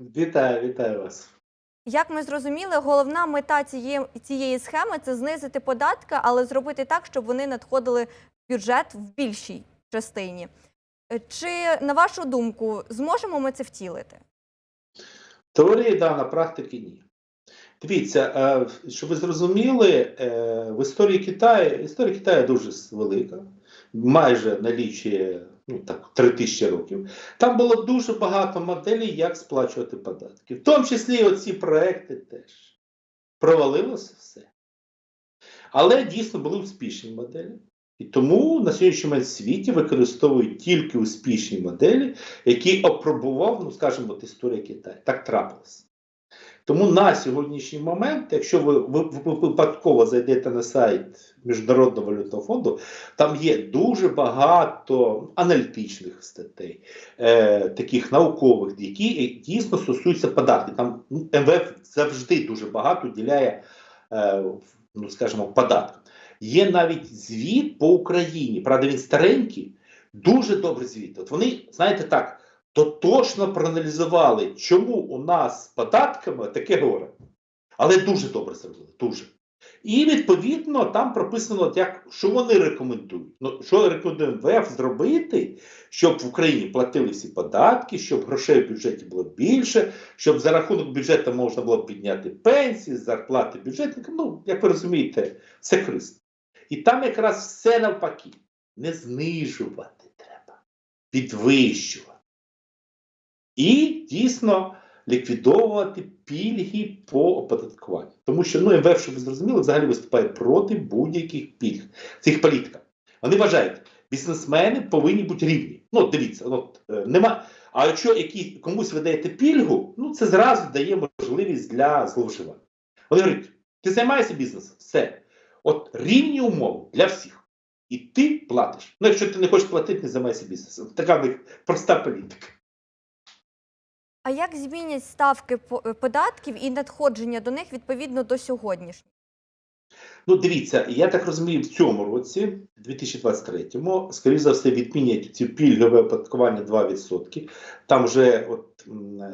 Вітаю, вітаю вас. Як ми зрозуміли, головна мета цієї, цієї схеми це знизити податки, але зробити так, щоб вони надходили в бюджет в більшій частині. Чи, на вашу думку, зможемо ми це втілити? В Теорії да, на практиці ні. Дивіться, е, щоб ви зрозуміли, е, в історії Китаю історія Китаю дуже велика, майже налічує ну, так, 3 тисячі років. Там було дуже багато моделей, як сплачувати податки. В тому числі і оці проекти теж. Провалилося все. Але дійсно були успішні моделі. І тому на сьогоднішній момент в світі використовують тільки успішні моделі, які опробував, ну скажімо, от історія Китаю. Так трапилось. Тому на сьогоднішній момент, якщо ви, ви, ви випадково зайдете на сайт Міжнародного валютного фонду, там є дуже багато аналітичних статей, е, таких наукових, які дійсно стосуються податків. Там ну, МВФ завжди дуже багато уділяє, е, ну скажімо, податкам. Є навіть звіт по Україні. Правда, він старенький, дуже добрий звіт. От вони, знаєте так, тотожно проаналізували, чому у нас з податками таке горе. Але дуже добре зробили. Дуже. І відповідно там прописано, як, що вони рекомендують. Ну, що рекомендує МВФ зробити, щоб в Україні платили всі податки, щоб грошей в бюджеті було більше, щоб за рахунок бюджету можна було підняти пенсії, зарплати бюджетникам. Ну, як ви розумієте, це христ. І там якраз все навпаки. Не знижувати треба, підвищувати. І дійсно ліквідовувати пільги по оподаткуванню. Тому що ну, МВФ, щоб ви зрозуміли, взагалі виступає проти будь-яких пільг цих політиках. Вони вважають, бізнесмени повинні бути рівні. Ну, дивіться, от, е, нема. А якщо які, комусь ви даєте пільгу, ну це зразу дає можливість для зловживання. Вони говорять, ти займаєшся бізнесом, все. От рівні умови для всіх. І ти платиш. Ну, якщо ти не хочеш платити, не займайся бізнесом. Така в них проста політика. А як змінять ставки е, податків і надходження до них відповідно до сьогоднішніх? Ну, дивіться, я так розумію, в цьому році, 2023-му, скоріш за все, відмінять ці пільгове оподаткування 2%. Там вже от,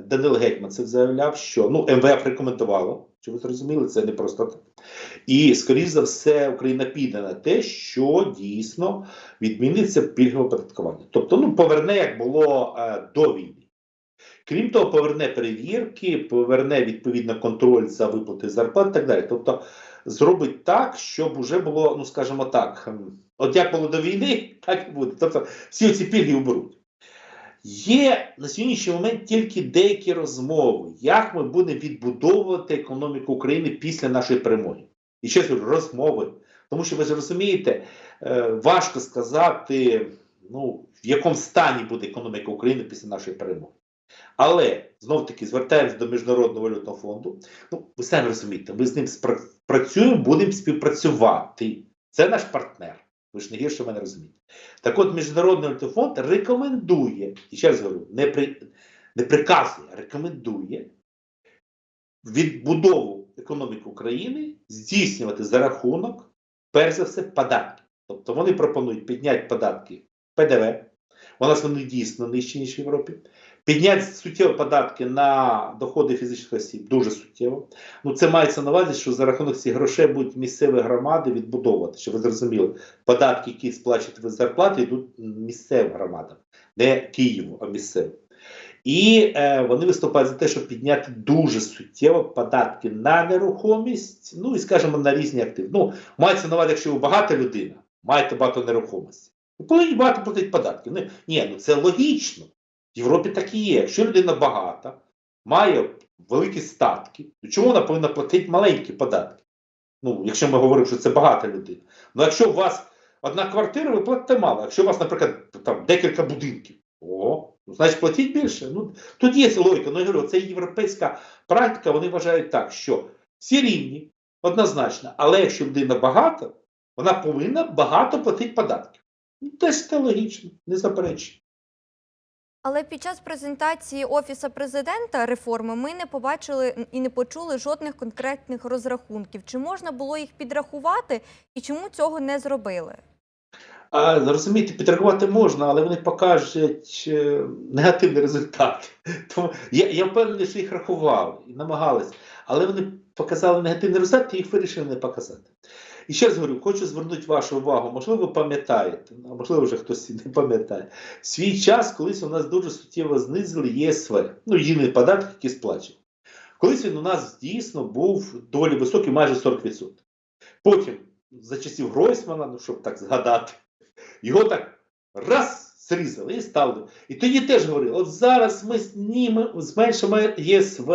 Данил Гетьман це заявляв, що ну, МВФ рекомендувало, що ви зрозуміли, це не просто так. І, скоріш за все, Україна піде на те, що дійсно відміниться пільгове оподаткування. Тобто, ну, поверне, як було е, до війни. Крім того, поверне перевірки, поверне відповідно контроль за виплати зарплат і так далі. Тобто зробить так, щоб уже було, ну скажімо так, от як було до війни, так і буде. Тобто всі ці пільги уберуть. Є на сьогоднішній момент тільки деякі розмови, як ми будемо відбудовувати економіку України після нашої перемоги. І ще говорю, розмови. Тому що ви ж розумієте, е, важко сказати, ну, в якому стані буде економіка України після нашої перемоги. Але знов таки звертаємось до Міжнародного валютного фонду. Ну, ви самі розумієте, ми з ним працюємо, будемо співпрацювати. Це наш партнер. Ви ж не гірше мене розумієте. Так от Міжнародний валютний фонд рекомендує, і ще раз говорю, не, при, не приказує, а рекомендує відбудову економіки України здійснювати за рахунок, перш за все, податків. Тобто вони пропонують підняти податки ПДВ. У нас вони дійсно нижчі, ніж в Європі. Підняти суттєво податки на доходи фізичних осіб дуже суттєво. Ну це мається на увазі, що за рахунок цих грошей будуть місцеві громади відбудовувати. Щоб ви зрозуміли, податки, які сплачують ви зарплати, йдуть місцевим громадам, не Києву, а місцевим. І е, вони виступають за те, щоб підняти дуже суттєво податки на нерухомість, ну і скажімо, на різні активи. Ну, мається на увазі, якщо ви багата людина, маєте багато нерухомості, повинні багато платити податки. Ну, ні, ну це логічно. В Європі так і є. Якщо людина багата, має великі статки, то чому вона повинна платити маленькі податки? Ну, якщо ми говоримо, що це багата людина. Ну, якщо у вас одна квартира, ви платите мало. Якщо у вас, наприклад, там декілька будинків, о, ну, значить платіть більше. Ну, тут є логіка. Ну, я говорю, це європейська практика, вони вважають так, що всі рівні, однозначно, але якщо людина багата, вона повинна багато платити податків. Теж це логічно, не заперечую. Але під час презентації Офісу президента реформи ми не побачили і не почули жодних конкретних розрахунків. Чи можна було їх підрахувати і чому цього не зробили? А розумієте, підреагувати можна, але вони покажуть е, негативний результат. Тому я, я впевнений, що їх рахували і намагались, але вони показали негативний результат, і їх вирішили не показати. І ще раз говорю, хочу звернути вашу увагу, можливо, пам'ятаєте, а можливо, вже хтось і не пам'ятає. Свій час, колись у нас дуже суттєво знизили ЄСВ, ну, єдиний податок, який сплачував. Колись він у нас дійсно був доволі високий, майже 40%. Потім, за часів Гройсмана, ну щоб так згадати, його так раз зрізали і ставили. І тоді теж говорили: от зараз ми знімемо, зменшимо ЄСВ,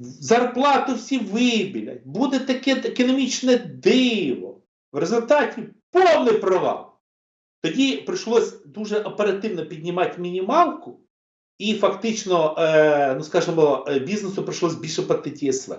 зарплату всі вибілять, буде таке економічне диво. В результаті повний провал. Тоді прийшлось дуже оперативно піднімати мінімалку, і фактично, е, ну скажімо, е, бізнесу прийшлось більше платити ЄСВ.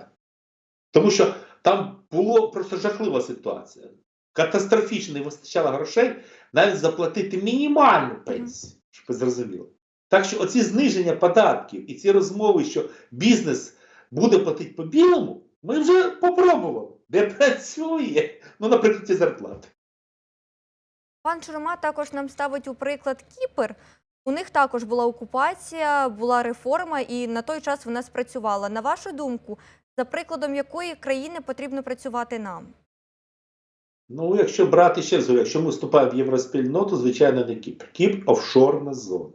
Тому що там була просто жахлива ситуація. Катастрофічно не вистачало грошей навіть заплатити мінімальну пенсію, щоб ви зрозуміли. Так що оці зниження податків і ці розмови, що бізнес буде платити по білому, ми вже попробували, де працює, ну, наприклад, ці зарплати. Пан Шурма також нам ставить у приклад Кіпр. У них також була окупація, була реформа, і на той час вона спрацювала. На вашу думку, за прикладом якої країни потрібно працювати нам? Ну, якщо брати ще якщо ми вступаємо в євроспільноту, звичайно, не Кіпр. Кіпр офшорна зона.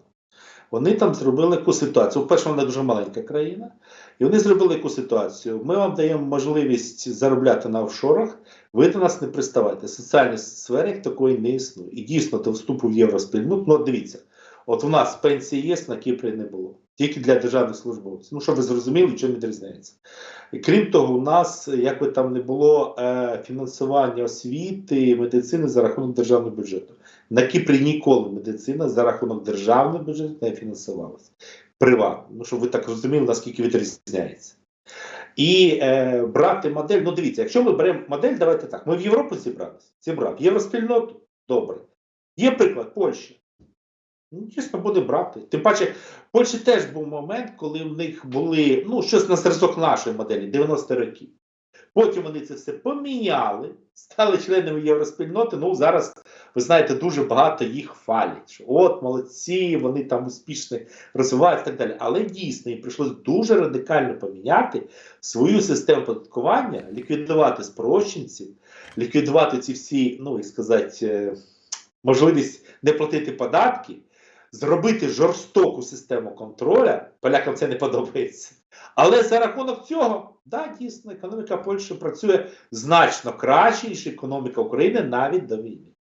Вони там зробили яку ситуацію. По-перше, вона дуже маленька країна, і вони зробили яку ситуацію. Ми вам даємо можливість заробляти на офшорах, ви до нас не приставайте. Соціальні сфери як такої не існує. І дійсно до вступу в євроспільноту, ну дивіться, от у нас пенсії є, на Кіпрі не було. Тільки для державних службовців. Ну, щоб ви зрозуміли, чим відрізняється. І крім того, у нас, як би там не було, е, фінансування освіти, медицини за рахунок державного бюджету. На Кіпрі ніколи медицина за рахунок державного бюджету не фінансувалася. Приватно. Ну, щоб ви так розуміли, наскільки відрізняється. І е, брати модель, ну дивіться, якщо ми беремо модель, давайте так. Ми в Європу зібралися, зібрав. Євроспільноту добре. Є приклад Польщі. Ну, дійсно, буде брати. Тим паче, в Польщі теж був момент, коли в них були ну, щось на зразок нашої моделі, 90 років. Потім вони це все поміняли, стали членами євроспільноти. Ну, зараз, ви знаєте, дуже багато їх хвалять. Що от молодці, вони там успішно розвиваються і так далі. Але дійсно їм прийшлось дуже радикально поміняти свою систему податкування, ліквідувати спрощенців, ліквідувати ці всі, ну як сказати, е, можливість не платити податки, зробити жорстоку систему контроля. Полякам це не подобається. Але за рахунок цього, да, дійсно, економіка Польщі працює значно краще, ніж економіка України навіть до війни.